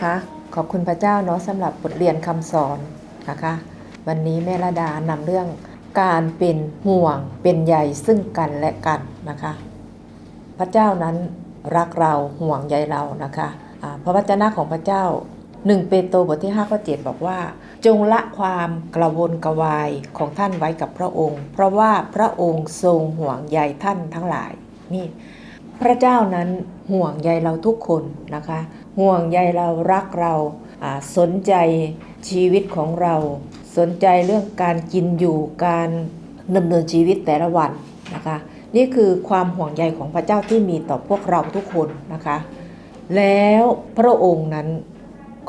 นะคะ ขอบคุณพระเจ้าเนาะสำหรับบทเรียนคำสอนนะคะ วันนี้แม่ระดานำเรื่องการเป็นห่วงเป็นใยซึ่งกันและกันนะคะ พระเจ้านั้นรักเราห่วงใยเรานะคะอ่าพระวจนะของพระเจ้า1เปโตรบทที่5ข้อ7บอกว่า จงละความกระวนกระวายของท่านไว้กับพระองค์ เพราะว่าพระองค์ทรงห่วงใยท่านทั้งหลายนี่ พระเจ้านั้นห่วงใยเราทุกคนนะคะ ห่วงใยเรารักเราสนใจชีวิตของเรา สนใจเรื่องการกินอยู่การดำเนินชีวิตแต่ละวันนะคะนี่คือความห่วงใยของพระเจ้าที่มีต่อพวกเราทุกคนนะคะ แล้วพระองค์นั้น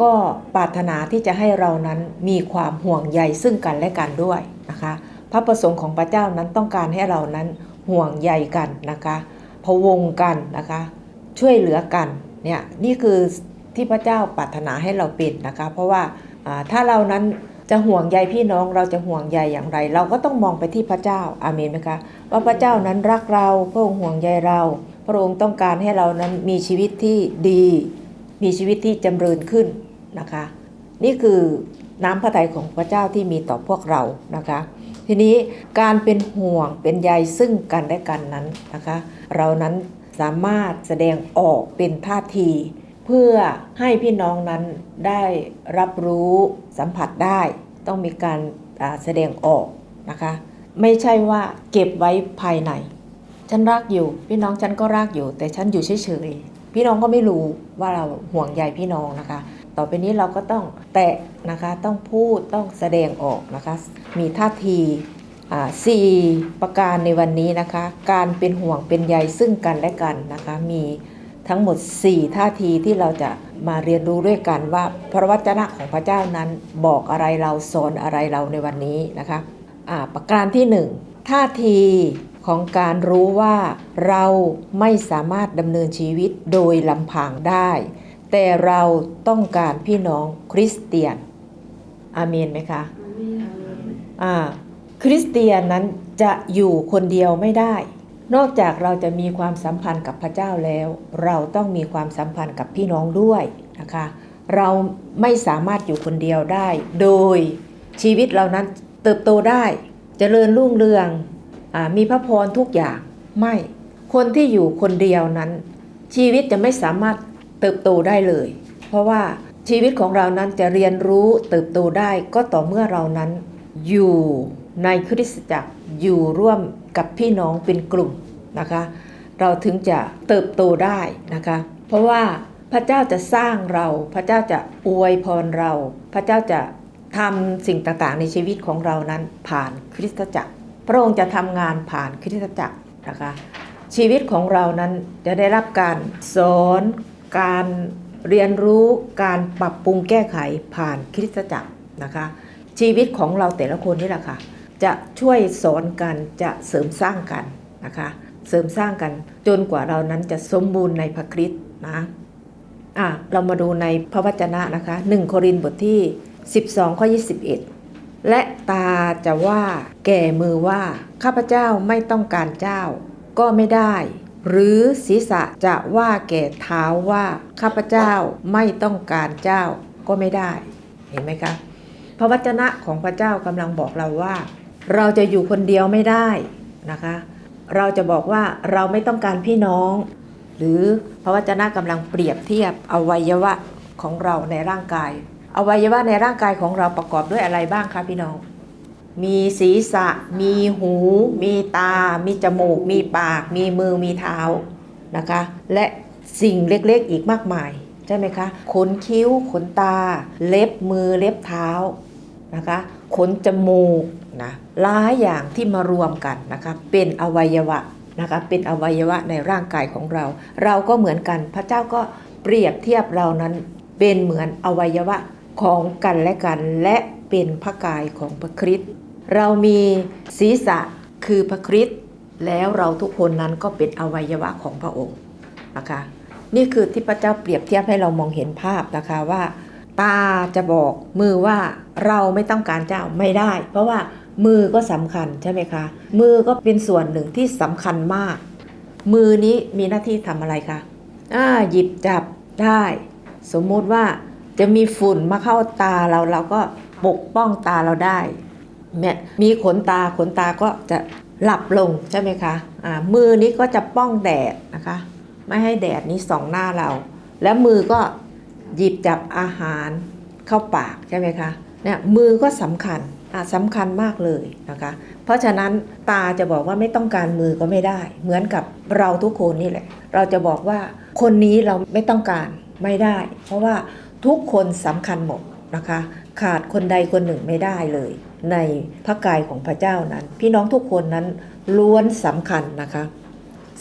ก็ปรารถนาที่จะให้เรานั้นมีความห่วงใยซึ่งกันและกันด้วยนะคะ พระประสงค์ของพระเจ้านั้นต้องการให้เรานั้นห่วงใยกันนะคะพะวงกันนะคะ ช่วยเหลือกัน เนี่ยนี่คือที่พระเจ้าปรารถนาให้เราเป็นนะคะ เพราะว่าถ้าเรานั้นจะห่วงใยพี่น้องเราจะห่วงใยอย่างไร เราก็ต้องมองไปที่พระเจ้าอาเมนไหมคะว่าพระเจ้านั้นรักเราพระองค์ห่วงใยเรา พระองค์ต้องการให้เรานั้นมีชีวิตที่ดี มีชีวิตที่จำเริญขึ้นนะคะ นี่คือน้ำพระทัยของพระเจ้าที่มีต่อพวกเรานะคะ ทีนี้การเป็นห่วงเป็นใยซึ่งกันและกันนั้นนะคะ เรานั้น สามารถแสดงออกเป็นท่าที เพื่อให้พี่น้องนั้นได้รับรู้สัมผัสได้ ต้องมีการแสดงออกนะคะ ไม่ใช่ว่าเก็บไว้ภายใน ฉันรักอยู่ พี่น้องฉันก็รักอยู่ แต่ฉันอยู่เฉยๆพี่น้องก็ไม่รู้ว่าเราห่วงใยพี่น้องนะคะ ต่อไปนี้เราก็ต้องแตะนะคะต้องพูดต้องแสดงออกนะคะ มีท่าที สี่ประการในวันนี้นะคะ การเป็นห่วงเป็นใยซึ่งกันและกันนะคะ มีทั้งหมด 4 ท่าทีที่เราจะมาเรียนรู้ด้วยกันว่าพระวจนะของพระเจ้านั้นบอกอะไรเราสอนอะไรเราในวันนี้นะคะอ่าประการที่ 1 ท่าทีของการรู้ว่าเราไม่สามารถดำเนินชีวิตโดยลำพังได้ แต่เราต้องการพี่น้องคริสเตียนอาเมนไหมคะอ่า คริสเตียนนั้นจะอยู่คนเดียวไม่ได้ นอกจากเราจะมีความสัมพันธ์กับพระเจ้าแล้ว เราต้องมีความสัมพันธ์กับพี่น้องด้วยนะคะ เราไม่สามารถอยู่คนเดียวได้ โดยชีวิตเรานั้นเติบโตได้จเจริญรุ่งเรืองอมีพระพรทุกอย่างไม่คนที่อยู่คนเดียวนั้น ชีวิตจะไม่สามารถเติบโตได้เลย เพราะว่าชีวิตของเรานั้นจะเรียนรู้เติบโตได้ก็ต่อเมื่อเรานั้นอยู่ ในคริสตจักรอยู่ร่วมกับพี่น้องเป็นกลุ่มนะคะ เราถึงจะเติบโตได้นะคะ เพราะว่าพระเจ้าจะสร้างเรา พระเจ้าจะอวยพรเรา พระเจ้าจะทำสิ่งต่างๆ ในชีวิตของเรานั้นผ่านคริสตจักร พระองค์จะทำงานผ่านคริสตจักรนะคะ ชีวิตของเรานั้นจะได้รับการสอนการเรียนรู้การปรับปรุงแก้ไขผ่านคริสตจักรนะคะ ชีวิตของเราแต่ละคนนี่แหละค่ะ จะช่วยสอนกันจะเสริมสร้างกันนะคะ เสริมสร้างกันจนกว่าเรานั้นจะสมบูรณ์ในพระคริสต์นะอะเรามาดูในพระวจนะนะคะ1โครินธ์บทที่ 12 ข้อ 21 และตาจะว่าแก่มือว่า ข้าพเจ้าไม่ต้องการเจ้า ก็ไม่ได้ หรือศีรษะจะว่าแก่เท้าว่า ข้าพเจ้าไม่ต้องการเจ้าก็ไม่ได้ เห็นไหมคะพระวจนะของพระเจ้ากำลังบอกเราว่า เราจะอยู่คนเดียวไม่ได้นะคะ เราจะบอกว่าเราไม่ต้องการพี่น้อง หรือพระวจนะกำลังเปรียบเทียบอวัยวะของเราในร่างกาย อวัยวะในร่างกายของเราประกอบด้วยอะไรบ้างคะพี่น้อง มีศีรษะ มีหู มีตา มีจมูก มีปาก มีมือ มีเท้านะคะ และสิ่งเล็กๆอีกมากมายใช่ไหมคะ ขนคิ้ว ขนตา เล็บมือ เล็บเท้านะคะ ขนจมูกนะหลายอย่างที่มารวมกันนะคะเป็นอวัยวะนะคะเป็นอวัยวะในร่างกายของเรา เราก็เหมือนกันพระเจ้าก็เปรียบเทียบเรานั้นเป็นเหมือนอวัยวะของกันและกันและเป็นพระกายของพระคริสต์เรามีศีรษะคือพระคริสต์แล้วเราทุกคนนั้นก็เป็นอวัยวะของพระองค์นะคะ นี่คือที่พระเจ้าเปรียบเทียบให้เรามองเห็นภาพนะคะว่า ตาจะบอกมือว่าเราไม่ต้องการเจ้าไม่ได้ เพราะว่ามือก็สำคัญใช่ไหมคะ มือก็เป็นส่วนหนึ่งที่สำคัญมาก มือนี้มีหน้าที่ทำอะไรคะอ่าหยิบจับได้ สมมุติว่าจะมีฝุ่นมาเข้าตาเราเราก็ปกป้องตาเราได้แม่มีขนตาขนตาก็จะหลับลงใช่ไหมคะอ่ามือนี้ก็จะป้องแดดนะคะ ไม่ให้แดดนี้ส่องหน้าเรา แล้วมือก็ หยิบจับอาหารเข้าปากใช่ไหมคะเนี่ยมือก็สำคัญอะสำคัญมากเลยนะคะ เพราะฉะนั้นตาจะบอกว่าไม่ต้องการมือก็ไม่ได้ เหมือนกับเราทุกคนนี่แหละ เราจะบอกว่าคนนี้เราไม่ต้องการไม่ได้ เพราะว่าทุกคนสำคัญหมดนะคะ ขาดคนใดคนหนึ่งไม่ได้เลย ในพระกายของพระเจ้านั้น พี่น้องทุกคนนั้นล้วนสำคัญนะคะ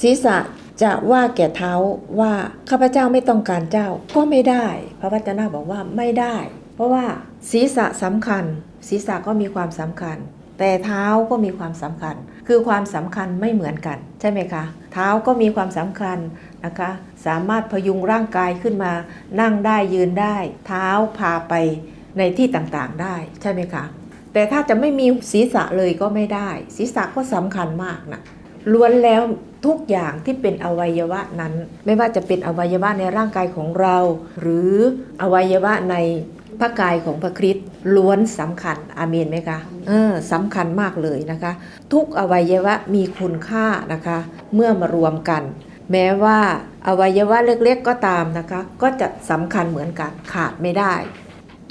ศีรษะ จะว่าแก่เท้าว่าข้าพเจ้าไม่ต้องการเจ้าก็ไม่ได้ พระวจนะบอกว่าไม่ได้ เพราะว่าศีรษะสำคัญ ศีรษะก็มีความสำคัญ แต่เท้าก็มีความสำคัญ คือความสำคัญไม่เหมือนกัน ใช่ไหมคะ เท้าก็มีความสำคัญนะคะ สามารถพยุงร่างกายขึ้นมา นั่งได้ยืนได้ เท้าพาไปในที่ต่างๆได้ใช่ไหมคะแต่ถ้าจะไม่มีศีรษะเลยก็ไม่ได้ ศีรษะก็สำคัญมากนะล้วนแล้ว ทุกอย่างที่เป็นอวัยวะนั้น ไม่ว่าจะเป็นอวัยวะในร่างกายของเรา หรืออวัยวะในพระกายของพระคริสต์ล้วนสำคัญอาเมนไหมคะเออสำคัญมากเลยนะคะ ทุกอวัยวะมีคุณค่านะคะ เมื่อมารวมกัน แม้ว่าอวัยวะเล็กๆก็ตามนะคะ ก็จะสำคัญเหมือนกันขาดไม่ได้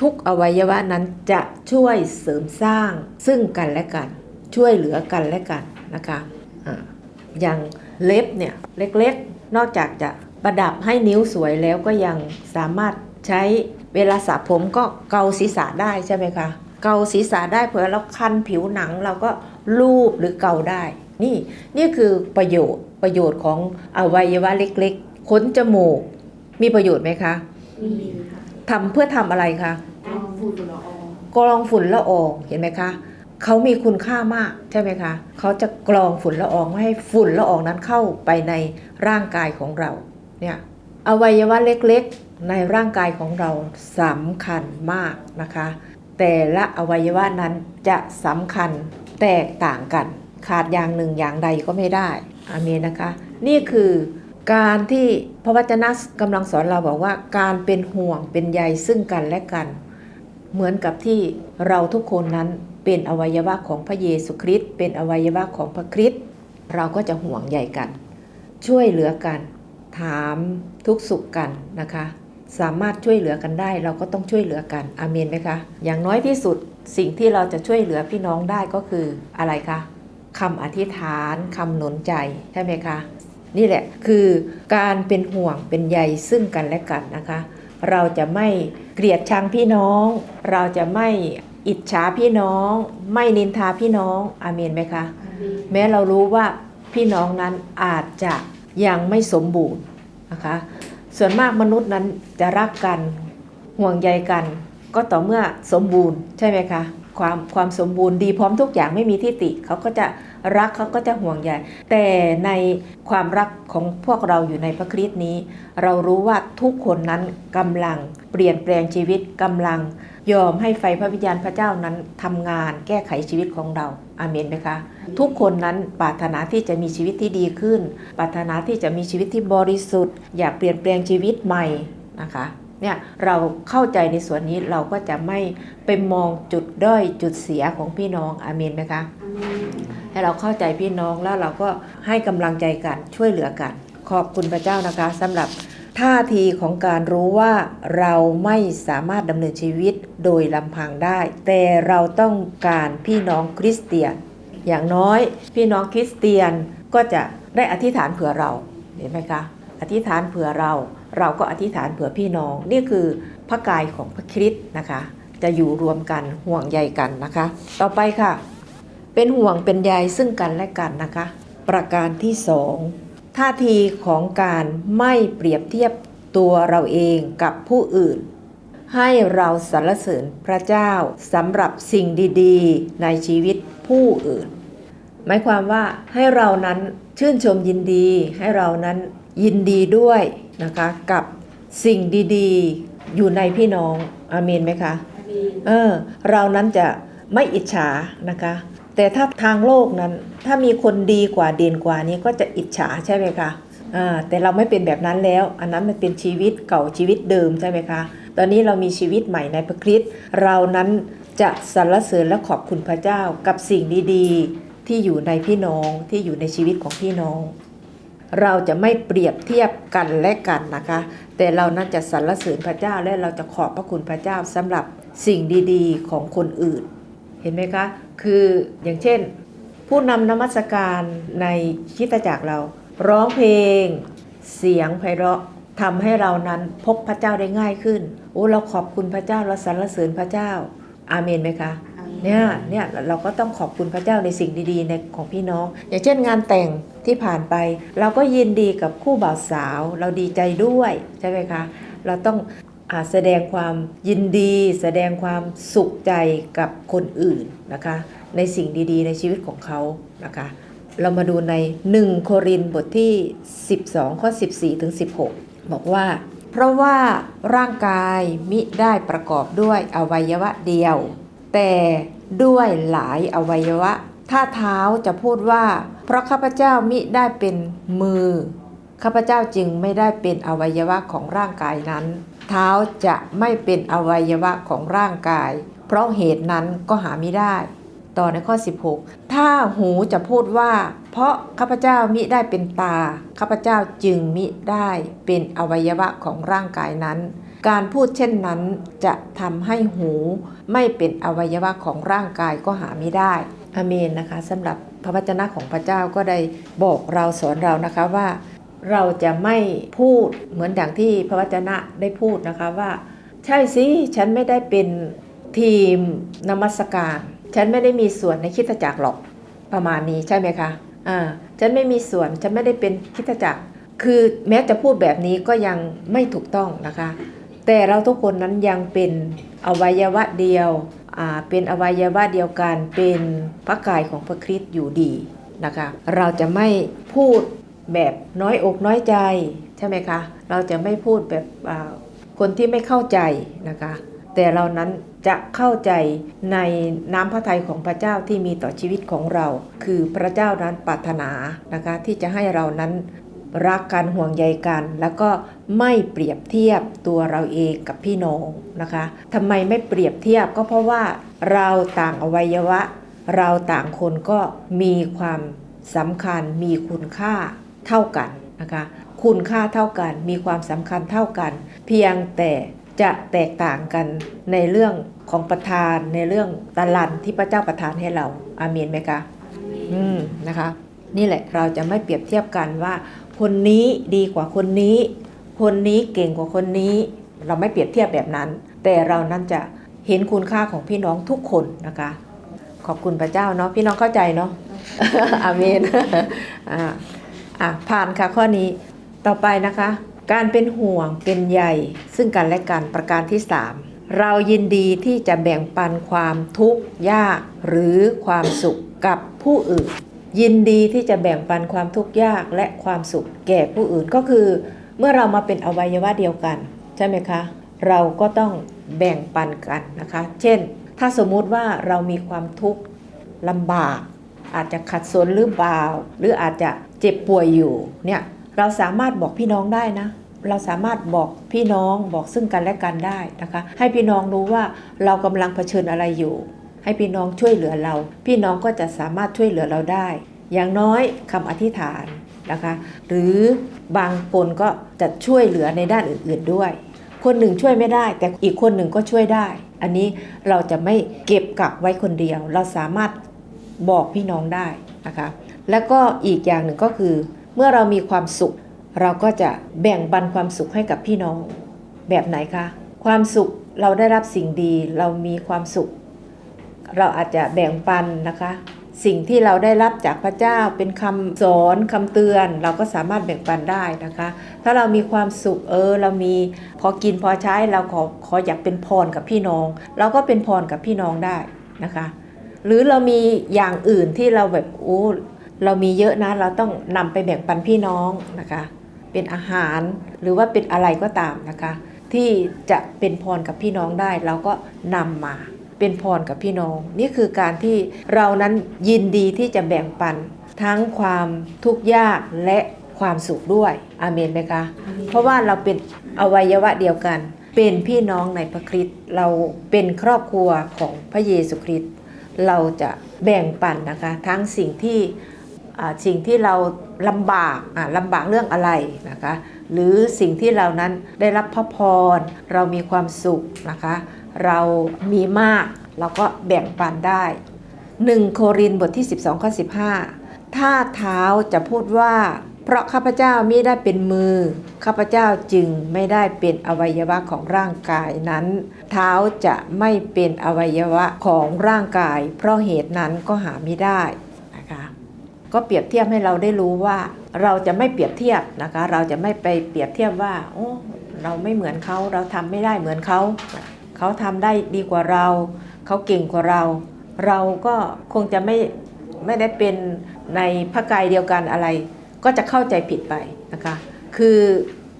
ทุกอวัยวะนั้นจะช่วยเสริมสร้างซึ่งกันและกัน ช่วยเหลือกันและกันนะคะอ่า อย่างเล็บเนี่ยเล็กๆ นอกจากจะประดับให้นิ้วสวยแล้วก็ยังสามารถใช้เวลาสระผมก็เกาศีรษะได้ใช่ไหมคะ เกาศีรษะได้เผื่อเราคันผิวหนังเราก็ลูบหรือเกาได้ นี่นี่คือประโยชน์ประโยชน์ของอวัยวะเล็กๆขนจมูก มีประโยชน์ไหมคะมีค่ะทำเพื่อทำอะไรคะการฝุ่นละอองกรองฝุ่นละอองเห็นไหมคะ เขามีคุณค่ามากใช่ไหมคะ เขาจะกรองฝุ่นละอองไม่ให้ฝุ่นละอองนั้นเข้าไปในร่างกายของเราเนี่ยอวัยวะเล็กๆ ในร่างกายของเราสำคัญมากนะคะ แต่ละอวัยวะนั้นจะสำคัญแตกต่างกัน ขาดอย่างหนึ่งอย่างใดก็ไม่ได้อาเมนนะคะ นี่คือการที่พระวจนะกำลังสอนเราบอกว่า การเป็นห่วงเป็นใยซึ่งกันและกัน เหมือนกับที่เราทุกคนนั้น เป็นอวัยวะของพระเยซูคริสต์เป็นอวัยวะของพระคริสต์เราก็จะห่วงใยกัน ช่วยเหลือกัน ถามทุกสุขกันนะคะ สามารถช่วยเหลือกันได้ เราก็ต้องช่วยเหลือกันอาเมนไหมคะ อย่างน้อยที่สุดสิ่งที่เราจะช่วยเหลือพี่น้องได้ก็คืออะไรคะคำอธิษฐานคำหนุนใจใช่ไหมคะ นี่แหละคือการเป็นห่วงเป็นใยซึ่งกันและกันนะคะ เราจะไม่เกลียดชังพี่น้อง เราจะไม่ อิจฉาพี่น้อง ไม่นินทาพี่น้องอาเมนไหมคะแม้เรารู้ว่าพี่น้องนั้นอาจจะยังไม่สมบูรณ์นะคะส่วนมากมนุษย์นั้นจะรักกันห่วงใยกัน ก็ต่อเมื่อสมบูรณ์ใช่ไหมคะความความสมบูรณ์ดีพร้อมทุกอย่างไม่มีที่ติเขาก็จะ รักเขาก็จะห่วงใยแต่ในความรักของพวกเราอยู่ในพระคริสต์นี้ เรารู้ว่าทุกคนนั้นกำลังเปลี่ยนแปลงชีวิตกำลัง ยอมให้ไฟพระวิญญาณพระเจ้านั้นทำงานแก้ไขชีวิตของเราอาเมนไหมคะทุกคนนั้นปรารถนาที่จะมีชีวิตที่ดีขึ้น ปรารถนาที่จะมีชีวิตที่บริสุทธิ์ อยากเปลี่ยนแปลงชีวิตใหม่นะคะ เนี่ยเราเข้าใจในส่วนนี้เราก็จะไม่ไปมองจุดด้อยจุดเสียของพี่น้องอาเมนไหมคะให้เราเข้าใจพี่น้องแล้วเราก็ให้กำลังใจกันช่วยเหลือกัน ขอบคุณพระเจ้านะคะสำหรับท่าทีของการรู้ว่าเราไม่สามารถดำเนินชีวิตโดยลำพังได้ แต่เราต้องการพี่น้องคริสเตียน อย่างน้อยพี่น้องคริสเตียนก็จะได้อธิษฐานเผื่อเราเห็นไหมคะ อธิษฐานเผื่อเรา เราก็อธิษฐานเผื่อพี่น้อง นี่คือพระกายของพระคริสต์นะคะ จะอยู่รวมกันห่วงใยกันนะคะ ต่อไปค่ะ เป็นห่วงเป็นใยซึ่งกันและกันนะคะ ประการที่สองท่าทีของการไม่เปรียบเทียบตัวเราเองกับผู้อื่น ให้เราสรรเสริญพระเจ้าสำหรับสิ่งดีๆ ในชีวิตผู้อื่น หมายความว่าให้เรานั้นชื่นชมยินดี ให้เรานั้นยินดีด้วย นะคะกับสิ่งดีๆ อยู่ในพี่น้องอาเมนไหมคะเออเรานั้นจะไม่อิจฉานะคะ แต่ถ้าทางโลกนั้น ถ้ามีคนดีกว่าเด่นกว่านี้ก็จะอิจฉาใช่ไหมคะอ่าแต่เราไม่เป็นแบบนั้นแล้ว อันนั้นมันเป็นชีวิตเก่าชีวิตเดิมใช่ไหมคะ ตอนนี้เรามีชีวิตใหม่ในพระคริสต์เรานั้นจะสรรเสริญและขอบคุณพระเจ้ากับสิ่งดีๆ ที่อยู่ในพี่น้องที่อยู่ในชีวิตของพี่น้อง เราจะไม่เปรียบเทียบกันและกันนะคะ แต่เรานั้นจะสรรเสริญพระเจ้าและเราจะขอบพระคุณพระเจ้าสำหรับสิ่งดีๆ ของคนอื่น เห็นไหมคะ คืออย่างเช่น ผู้นำนมัสการในคริดจักรเรา ร้องเพลง เสียงไพเราะทำให้เรานั้นพบพระเจ้าได้ง่ายขึ้น โอ้เราขอบคุณพระเจ้าเราสรรเสริญพระเจ้า อาเมนไหมคะ เนี่ยเนี่ยเราก็ต้องขอบคุณพระเจ้าในสิ่งดีๆในของพี่น้อง อย่างเช่นงานแต่งที่ผ่านไป เราก็ยินดีกับคู่บ่าวสาว เราดีใจด้วยใช่ไหมคะ เราต้องอาแสดงความยินดี แสดงความสุขใจกับคนอื่นนะคะ ในสิ่งดีๆ ในชีวิตของเขานะคะ เรามาดูใน 1 โครินธ์บทที่ 12 ข้อ 14 ถึง 16 บอกว่า เพราะว่าร่างกายมิได้ประกอบด้วยอวัยวะเดียว แต่ด้วยหลายอวัยวะ ถ้าเท้าจะพูดว่า เพราะข้าพเจ้ามิได้เป็นมือ ข้าพเจ้าจึงไม่ได้เป็นอวัยวะของร่างกายนั้น เท้าจะไม่เป็นอวัยวะของร่างกาย เพราะเหตุนั้นก็หาไม่ได้ ต่อในข้อ 16 ถ้าหูจะพูดว่า เพราะข้าพเจ้ามิได้เป็นตา ข้าพเจ้าจึงมิได้เป็นอวัยวะของร่างกายนั้น การพูดเช่นนั้นจะทำให้หูไม่เป็นอวัยวะของร่างกายก็หาไม่ได้อเมนนะคะสำหรับพระวจนะของพระเจ้าก็ได้บอกเราสอนเรานะคะว่า เราจะไม่พูดเหมือนอย่างที่พระวจนะได้พูดนะคะว่า ใช่สิฉันไม่ได้เป็นทีมนมัสการ ฉันไม่ได้มีส่วนในคิดจักรหรอกประมาณนี้ใช่ไหมคะอ่าฉันไม่มีส่วนฉันไม่ได้เป็นคิดจักรคือแม้จะพูดแบบนี้ก็ยังไม่ถูกต้องนะคะ แต่เราทุกคนนั้นยังเป็นอวัยวะเดียวเป็นอวัยวะเดียวกันเป็นพระกายของพระคริสต์อยู่ดีนะคะ เราจะไม่พูดแบบน้อยอกน้อยใจใช่ไหมคะ เราจะไม่พูดแบบคนที่ไม่เข้าใจนะคะ แต่เรานั้นจะเข้าใจในน้ำพระทัยของพระเจ้าที่มีต่อชีวิตของเรา คือพระเจ้านั้นปรารถนานะคะที่จะให้เรานั้น รักกันห่วงใยกัน แล้วก็ไม่เปรียบเทียบตัวเราเองกับพี่น้องนะคะทำไมไม่เปรียบเทียบก็เพราะว่าเราต่างอวัยวะ เราต่างคนก็มีความสำคัญมีคุณค่าเท่ากันนะคะคุณค่าเท่ากันมีความสำคัญเท่ากัน เพียงแต่จะแตกต่างกันในเรื่องของประทานในเรื่องตะลันที่พระเจ้าประทานให้เราอาเมนไหมคะ อืมนะคะ นี่แหละเราจะไม่เปรียบเทียบกันว่า คนนี้ดีกว่าคนนี้ คนนี้เก่งกว่าคนนี้ เราไม่เปรียบเทียบแบบนั้น แต่เรานั้นจะเห็นคุณค่าของพี่น้องทุกคนนะคะ ขอบคุณพระเจ้าเนาะพี่น้องเข้าใจเนาะอาเมนอ่าอะผ่านค่ะข้อนี้ต่อไปนะคะ การเป็นห่วงเป็นใยซึ่งกันและกันประการที่ 3 เรายินดีที่จะแบ่งปันความทุกข์ยากหรือความสุขกับผู้อื่น ยินดีที่จะแบ่งปันความทุกข์ยากและความสุขแก่ผู้อื่นก็คือ เมื่อเรามาเป็นอวัยวะเดียวกัน ใช่ไหมคะ เราก็ต้องแบ่งปันกันนะคะ เช่น ถ้าสมมุติว่าเรามีความทุกข์ลำบาก อาจจะขัดสนหรือเปล่า หรืออาจจะเจ็บป่วยอยู่เนี่ยเราสามารถบอกพี่น้องได้นะ เราสามารถบอกพี่น้องบอกซึ่งกันและกันได้นะคะ ให้พี่น้องรู้ว่าเรากำลังเผชิญอะไรอยู่ ให้พี่น้องช่วยเหลือเรา พี่น้องก็จะสามารถช่วยเหลือเราได้ อย่างน้อยคำอธิษฐานนะคะ หรือบางคนก็จะช่วยเหลือในด้านอื่น ๆด้วย คนหนึ่งช่วยไม่ได้ แต่อีกคนหนึ่งก็ช่วยได้ อันนี้เราจะไม่เก็บกักไว้คนเดียว เราสามารถบอกพี่น้องได้นะคะ แล้วก็อีกอย่างหนึ่งก็คือ เมื่อเรามีความสุข เราก็จะแบ่งปันความสุขให้กับพี่น้อง แบบไหนคะ ความสุขเราได้รับสิ่งดี เรามีความสุข เราอาจจะแบ่งปันนะคะ สิ่งที่เราได้รับจากพระเจ้าเป็นคำสอนคำเตือน เราก็สามารถแบ่งปันได้นะคะ ถ้าเรามีความสุขเออเรามีพอกินพอใช้เราขอขออยากเป็นพรกับพี่น้อง เราก็เป็นพรกับพี่น้องได้นะคะ หรือเรามีอย่างอื่นที่เราแบบโอ้เรามีเยอะนะเราต้องนำไปแบ่งปันพี่น้องนะคะ เป็นอาหารหรือว่าเป็นอะไรก็ตามนะคะ ที่จะเป็นพรกับพี่น้องได้เราก็นำมา เป็นพรกับพี่น้อง นี่คือการที่เรานั้นยินดีที่จะแบ่งปัน ทั้งความทุกข์ยากและความสุขด้วยอาเมนไหมคะ เพราะว่าเราเป็นอวัยวะเดียวกัน เป็นพี่น้องในพระคริสต์เราเป็นครอบครัวของพระเยซูคริสต์เราจะแบ่งปันนะคะ ทั้งสิ่งที่อ่าสิ่งที่เราลำบากอ่าลำบากเรื่องอะไรนะคะ หรือสิ่งที่เรานั้นได้รับพระพรเรามีความสุขนะคะเรามีมากเราก็แบ่งปันได้ 1 โครินบทที่ 12ข้อ15 ถ้าเท้าจะพูดว่า เพราะข้าพเจ้ามิได้เป็นมือ ข้าพเจ้าจึงไม่ได้เป็นอวัยวะของร่างกายนั้น เท้าจะไม่เป็นอวัยวะของร่างกาย เพราะเหตุนั้นก็หาไม่ได้นะคะก็เปรียบเทียบให้เราได้รู้ว่า เราจะไม่เปรียบเทียบนะคะ เราจะไม่ไปเปรียบเทียบว่าโอ้เราไม่เหมือนเขาเราทำไม่ได้เหมือนเขา เขาทำได้ดีกว่าเรา เขาเก่งกว่าเรา เราก็คงจะไม่ไม่ได้เป็นในพระกายเดียวกันอะไร ก็จะเข้าใจผิดไปนะคะ คือ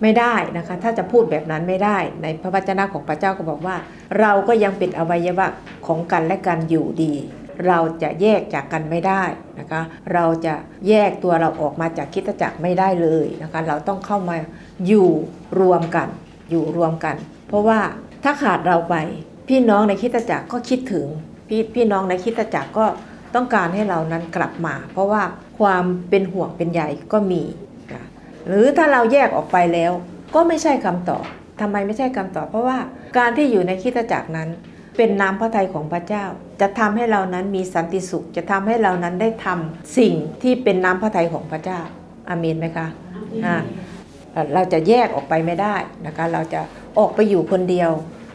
ไม่ได้นะคะ ถ้าจะพูดแบบนั้นไม่ได้ ในพระวจนะของพระเจ้าก็บอกว่า เราก็ยังเป็นอวัยวะของกันและกันอยู่ดี เราจะแยกจากกันไม่ได้นะคะ เราจะแยกตัวเราออกมาจากคิดจักรไม่ได้เลยนะคะ เราต้องเข้ามาอยู่รวมกัน อยู่รวมกัน เพราะว่า ถ้าขาดเราไป พี่น้องในคิดจักรก็คิดถึง พี่พี่น้องในคิดจักรก็ต้องการให้เรานั้นกลับมา เพราะว่าความเป็นห่วงเป็นใยก็มีนะหรือถ้าเราแยกออกไปแล้ว ก็ไม่ใช่คำตอบทำไมไม่ใช่คำตอบเพราะว่าการที่อยู่ในคิดจักรนั้น เป็นน้ำพระทัยของพระเจ้า จะทำให้เรานั้นมีสันติสุข จะทำให้เรานั้นได้ทำสิ่งที่เป็นน้ำพระทัยของพระเจ้าอาเมนไหมคะอ่า เราจะแยกออกไปไม่ได้นะคะเราจะออกไปอยู่คนเดียว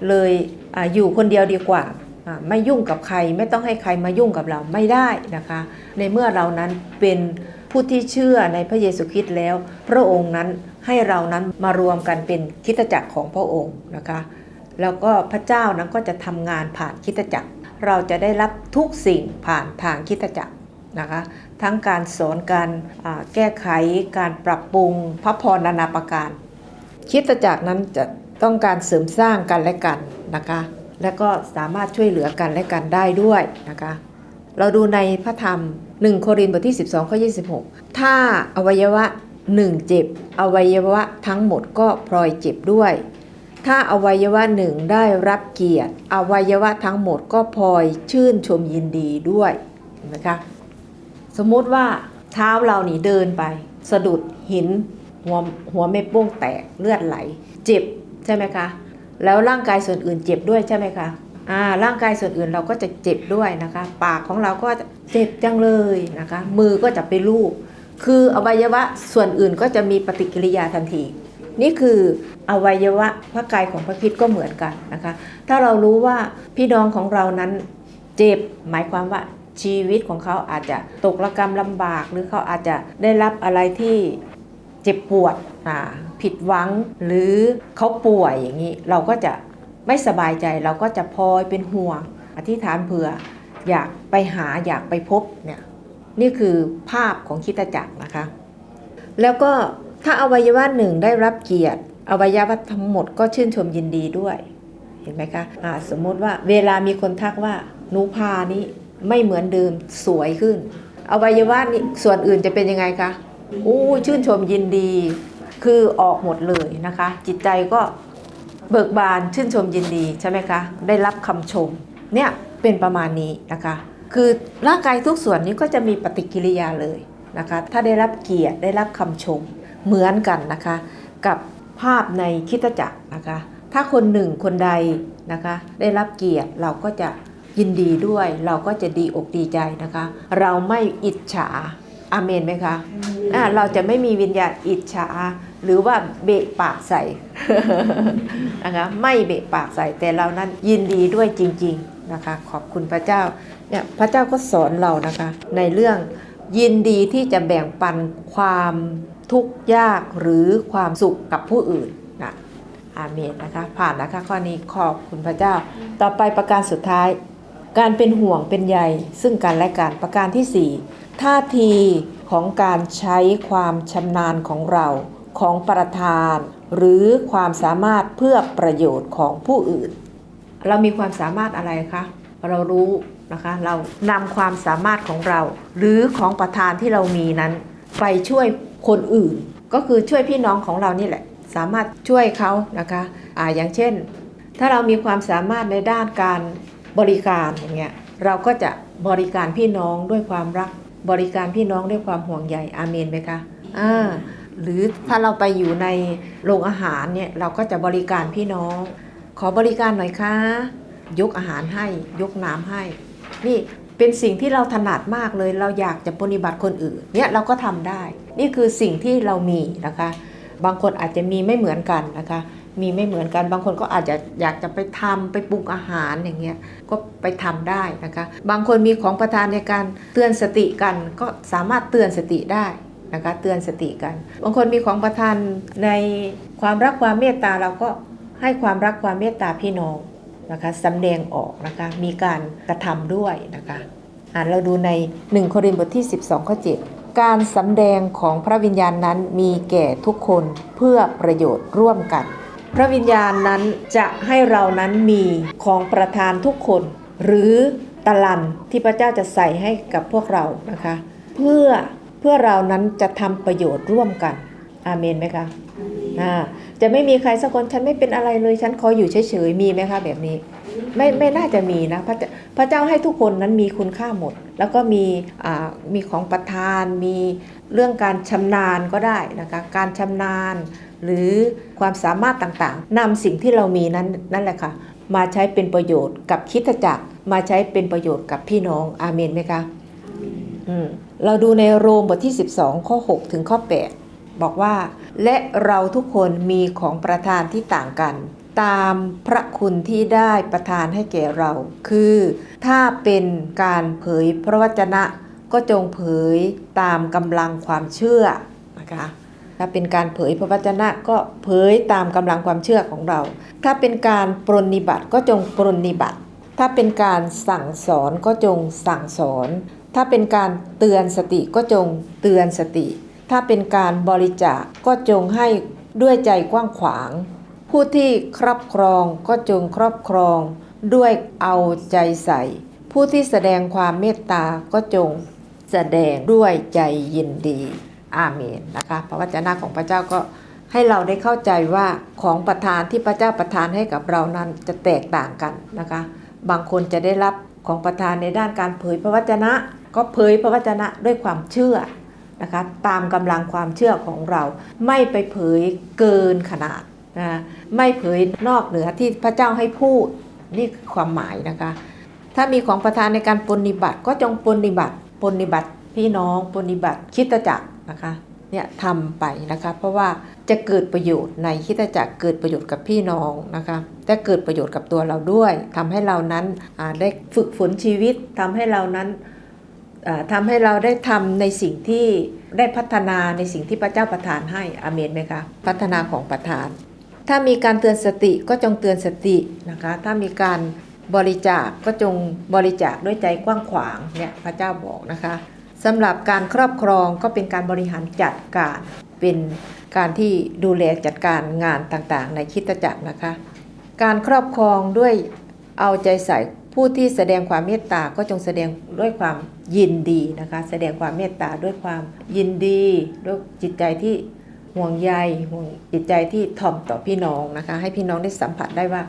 เลยออยู่คนเดียวดีกว่า ไม่ยุ่งกับใครไม่ต้องให้ใครมายุ่งกับเราไม่ได้นะคะ ในเมื่อเรานั้นเป็นผู้ที่เชื่อในพระเยซูคริสต์แล้ว พระองค์นั้นให้เรานั้นมารวมกันเป็นคิตจักรของพระองค์นะคะแล้วก็พระเจ้านั้นก็จะทำงานผ่านคริดจักร เราจะได้รับทุกสิ่งผ่านทางคริดจักรนะคะ ทั้งการสอนการแก้ไขการปรับปรุงพระพรนานาประการ คิดจักรนั้นจะต้องการเสริมสร้างกันและกันนะคะ และก็สามารถช่วยเหลือกันและกันได้ด้วยนะคะ เราดูในพระธรรม 1 โครินธ์บทที่ 12ข้อ26 ถ้าอวัยวะหนึ่งเจ็บ อวัยวะทั้งหมดก็พลอยเจ็บด้วย ถ้าอวัยวะหนึ่งได้รับเกียรติ อวัยวะทั้งหมดก็พลอยชื่นชมยินดีด้วยนไหมคะ สมมุติว่าเท้าเรานี่เดินไป สะดุดหินหัวหัวไม่โป้งแตกเลือดไหล เจ็บใช่ไหมคะ แล้วร่างกายส่วนอื่นเจ็บด้วยใช่ไหมคะอ่าร่างกายส่วนอื่นเราก็จะเจ็บด้วยนะคะ ปากของเราก็เจ็บจังเลยนะคะ มือก็จะไปลูบคืออวัยวะส่วนอื่นก็จะมีปฏิกิริยาทันที นี่คืออวัยวะพระกายของพระคริสต์ก็เหมือนกันนะคะ ถ้าเรารู้ว่าพี่น้องของเรานั้นเจ็บหมายความว่า ชีวิตของเขาอาจจะตกระกรรมลำบาก หรือเขาอาจจะได้รับอะไรที่เจ็บปวดผิดหวังหรือเขาป่วยอย่างนี้ เราก็จะไม่สบายใจเราก็จะพลอยเป็นห่วง อธิษฐานเผื่ออยากไปหาอยากไปพบเนี่ยนี่คือภาพของคิดจักรนะคะ แล้วก็ถ้าอวัยวะหนึ่งได้รับเกียรติ อวัยวะทั้งหมดก็ชื่นชมยินดีด้วย เห็นไหมคะอ่าสมมติว่าเวลามีคนทักว่าหนูพานี้ ไม่เหมือนเดิมสวยขึ้นอวัยวะนี้ส่วนอื่นจะเป็นยังไงคะอู้ชื่นชมยินดี คือออกหมดเลยนะคะ จิตใจก็เบิกบานชื่นชมยินดีใช่ไหมคะได้รับคำชมเนี่ยเป็นประมาณนี้นะคะ คือร่างกายทุกส่วนนี้ก็จะมีปฏิกิริยาเลยนะคะ ถ้าได้รับเกียรติได้รับคำชมเหมือนกันนะคะ กับภาพในคิดจักรนะคะ ถ้าคนหนึ่งคนใดนะคะ ได้รับเกียรติเราก็จะ ยินดีด้วยเราก็จะดีอกดีใจนะคะ เราไม่อิจฉาอาเมนไหมคะอ่าเราจะไม่มีวิญญาณอิจฉาหรือว่าเบะปากใส่นะคะไม่เบะปากใส่แต่เรานั้นยินดีด้วยจริง ๆนะคะ ขอบคุณพระเจ้าเนี่ยพระเจ้าก็สอนเรานะคะ ในเรื่องยินดีที่จะแบ่งปันความทุกข์ยากหรือความสุขกับผู้อื่นนะอาเมนนะคะ ผ่านนะคะข้อนี้ขอบคุณพระเจ้า ต่อไปประการสุดท้าย การเป็นห่วงเป็นใยซึ่งกันและกันประการที่ 4 ท่าทีของการใช้ความชำนาญของเราของประธาน หรือความสามารถเพื่อประโยชน์ของผู้อื่น เรามีความสามารถอะไรคะเรารู้นะคะเรานำความสามารถของเรา หรือของประธานที่เรามีนั้น ไปช่วยคนอื่น ก็คือช่วยพี่น้องของเรานี่แหละ สามารถช่วยเขานะคะอ่าอย่างเช่น ถ้าเรามีความสามารถในด้านการ บริการอย่างเงี้ยเราก็จะบริการพี่น้องด้วยความรัก บริการพี่น้องด้วยความห่วงใยอาเมนไหมคะอ่าหรือถ้าเราไปอยู่ในโรงอาหารเนี่ยเราก็จะบริการพี่น้อง ขอบริการหน่อยคะยกอาหารให้ยกน้ำให้ นี่เป็นสิ่งที่เราถนัดมากเลย เราอยากจะปฏิบัติคนอื่นเนี่ยเราก็ทำได้ นี่คือสิ่งที่เรามีนะคะ บางคนอาจจะมีไม่เหมือนกันนะคะ มีไม่เหมือนกันบางคนก็อาจจะอยากจะไปทำไปปรุงอาหารอย่างเงี้ยก็ไปทำได้นะคะบางคนมีของประทานในการเตือนสติกันก็สามารถเตือนสติได้นะคะเตือนสติกัน บางคนมีของประทานในความรักความเมตตาเราก็ให้ความรักความเมตตาพี่น้องนะคะสำแดงออกนะคะมีการกระทำด้วยนะคะอ่านเราดูใน 1 โครินธ์บทที่ 12 ข้อ 7 การสำแดงของพระวิญญาณนั้นมีแก่ทุกคนเพื่อประโยชน์ร่วมกัน พระวิญญาณนั้นจะให้เรานั้นมีของประทานทุกคน หรือตะลันที่พระเจ้าจะใส่ให้กับพวกเรานะคะ เพื่อเพื่อเรานั้นจะทำประโยชน์ร่วมกัน อาเมนไหมคะอ่าจะไม่มีใครสักคนฉันไม่เป็นอะไรเลยฉันขออยู่เฉยๆมีไหมคะแบบนี้ไม่ไม่น่าจะมีนะพระเจ้าพระเจ้าให้ทุกคนนั้นมีคุณค่าหมด แล้วก็มีมีของประทาน มีเรื่องการชำนาญก็ได้นะคะการชำนาญ หรือความสามารถต่างๆนำสิ่งที่เรามีนั้นนั่นแหละค่ะ มาใช้เป็นประโยชน์กับคิดจักร มาใช้เป็นประโยชน์กับพี่น้องอาเมนไหมคะอืมเราดูในโรมบทที่ 12 ข้อ 6 ถึงข้อ 8 บอกว่า และเราทุกคนมีของประทานที่ต่างกัน ตามพระคุณที่ได้ประทานให้แก่เรา คือถ้าเป็นการเผยพระวจนะก็จงเผยตามกำลังความเชื่อนะคะ ถ้าเป็นการเผยพระวจนะก็เผยตามกำลังความเชื่อของเรา ถ้าเป็นการปรนนิบัติก็จงปรนนิบัติ ถ้าเป็นการสั่งสอนก็จงสั่งสอน ถ้าเป็นการเตือนสติก็จงเตือนสติ ถ้าเป็นการบริจาคก็จงให้ด้วยใจกว้างขวาง ผู้ที่ครอบครองก็จงครอบครอง ด้วยเอาใจใส่ ผู้ที่แสดงความเมตตาก็จงแสดงด้วยใจยินดี อาเมนนะคะพระวจนะของพระเจ้าก็ให้เราได้เข้าใจว่าของประทานที่พระเจ้าประทานให้กับเรานั้นจะแตกต่างกันนะคะ บางคนจะได้รับของประทานในด้านการเผยพระวจนะ ก็เผยพระวจนะด้วยความเชื่อนะคะตามกำลังความเชื่อของเราไม่ไปเผยเกินขนาดนะไม่เผยนอกเหนือที่พระเจ้าให้พูดนี่คือความหมายนะคะ ถ้ามีของประทานในการปฏิบัติก็จงปฏิบัติปฏิบัติพี่น้องปฏิบัติคิดจักร นะคะเนี่ยทำไปนะคะ เพราะว่าจะเกิดประโยชน์ในคิดจักรเกิดประโยชน์กับพี่น้องนะคะจะเกิดประโยชน์กับตัวเราด้วยทำให้เรานั้นได้ฝึกฝนชีวิตทำให้เรานั้นอ่าทำให้เราได้ทำในสิ่งที่ได้พัฒนาในสิ่งที่พระเจ้าประทานให้อเมนไหมคะพัฒนาของประทาน ถ้ามีการเตือนสติก็จงเตือนสตินะคะ ถ้ามีการบริจาคก็จงบริจาคด้วยใจกว้างขวางเนี่ยพระเจ้าบอกนะคะ สำหรับการครอบครองก็เป็นการบริหารจัดการเป็นการที่ดูแลจัดการงานต่างๆ ในคริดจักรนะคะ การครอบครองด้วยเอาใจใส่ผู้ที่แสดงความเมตตาก็จงแสดงด้วยความยินดีนะคะ แสดงความเมตตาด้วยความยินดีด้วยจิตใจที่ห่วงใยห่วงจิตใจที่ถ่อมต่อพี่น้องนะคะ ให้พี่น้องได้สัมผัสได้ว่า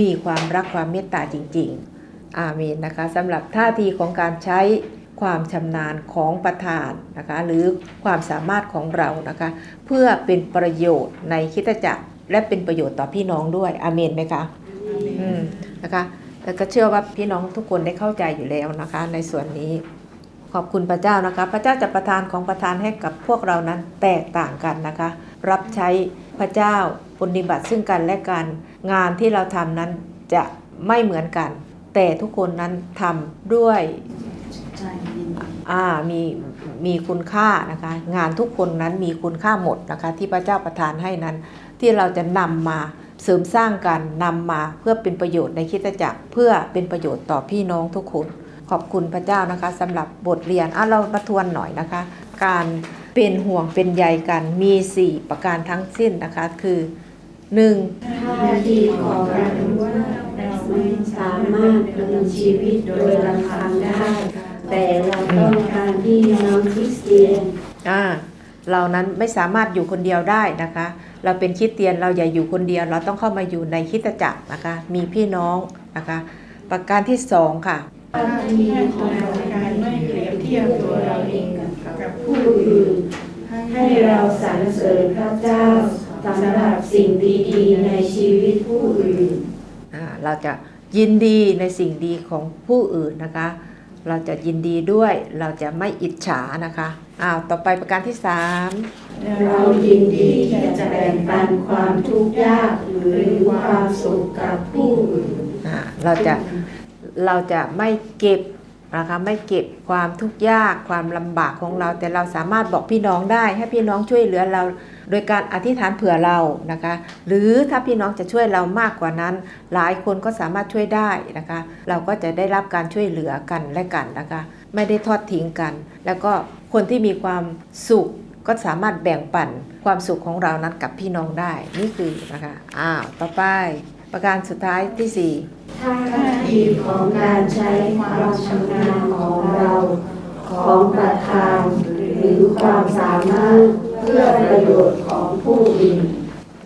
มีความรักความเมตตาจริง ๆ อาเมนนะคะสำหรับท่าทีของการใช้ ความชำนาญของประธานนะคะหรือความสามารถของเรานะคะเพื่อเป็นประโยชน์ในคริดจักรและเป็นประโยชน์ต่อพี่น้องด้วยอาเมนไหมคะอืมนะคะแล้วก็เชื่อว่าพี่น้องทุกคนได้เข้าใจอยู่แล้วนะคะในส่วนนี้ขอบคุณพระเจ้านะคะ พระเจ้าจะประทานของประทานให้กับพวกเรานั้นแตกต่างกันนะคะ รับใช้พระเจ้าปฏิบัติซึ่งกันและกันงานที่เราทำนั้นจะไม่เหมือนกัน แต่ทุกคนนั้นทำด้วยใจยินดีอ่า มีมีคุณค่านะคะงานทุกคนนั้นมีคุณค่าหมดนะคะที่พระเจ้าประทานให้นั้น ที่เราจะนำมาเสริมสร้างกันนำมาเพื่อเป็นประโยชน์ในคิดจักรเพื่อเป็นประโยชน์ต่อพี่น้องทุกคน ขอบคุณพระเจ้านะคะสำหรับบทเรียนอะเรามาทวนหน่อยนะคะ การเป็นห่วงเป็นใยกันมี 4 ประการทั้งสิ้นนะคะคือ 1. ท่าทีของเราว่าเราไม่สามารถดำเนินชีวิตโดยลำพังได้ แต่เราต้องการที่น้องคริสเตียนอ่าเรานั้นไม่สามารถอยู่คนเดียวได้นะคะ เราเป็นคริดเตียนเราอย่าอยู่คนเดียว เราต้องเข้ามาอยู่ในคริดจักรนะคะ มีพี่น้องนะคะ ประการที่สองค่ะหน้าที่ของการไม่เปรียบเทียบตัวเราเองกับผู้อื่นให้เราสรรเสริญพระเจ้าสำหรับสิ่งดีๆในชีวิตผู้อื่นอ่าเราจะยินดีในสิ่งดีของผู้อื่นนะคะ เราจะยินดีด้วยเราจะไม่อิจฉานะคะอ้าวต่อไปประการที่สามเรายินดีที่จะแบ่งปันความทุกข์ยากหรือความสุขกับผู้อื่นอ่าเราจะเราจะไม่เก็บนะคะไม่เก็บความทุกข์ยากความลำบากของเรา แต่เราสามารถบอกพี่น้องได้ให้พี่น้องช่วยเหลือเรา โดยการอธิษฐานเผื่อเรานะคะ หรือถ้าพี่น้องจะช่วยเรามากกว่านั้น หลายคนก็สามารถช่วยได้นะคะ เราก็จะได้รับการช่วยเหลือกันและกันนะคะ ไม่ได้ทอดทิ้งกัน แล้วก็คนที่มีความสุขก็สามารถแบ่งปันความสุขของเรานั้นกับพี่น้องได้ นี่คือนะคะอ้าวต่อไป ประการสุดท้ายที่สี่ท่าทีของการใช้ความชำนาญของเรา ของประธานหรือความสามารถ พื่อประโยชน์ของผู้อื่น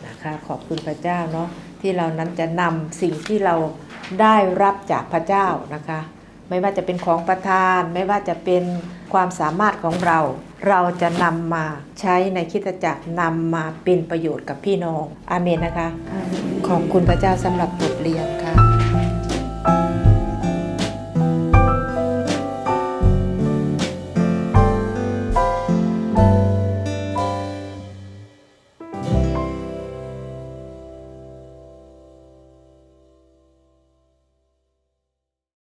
นะคะขอบคุณพระเจ้าเนาะที่เรานั้นจะนำสิ่งที่เราได้รับจากพระเจ้านะคะ ไม่ว่าจะเป็นของประทาน ไม่ว่าจะเป็นความสามารถของเรา เราจะนำมาใช้ในคิดจักรนำมาเป็นประโยชน์กับพี่น้อง อาเมนนะคะ ขอบคุณพระเจ้าสำหรับบทเรียนค่ะ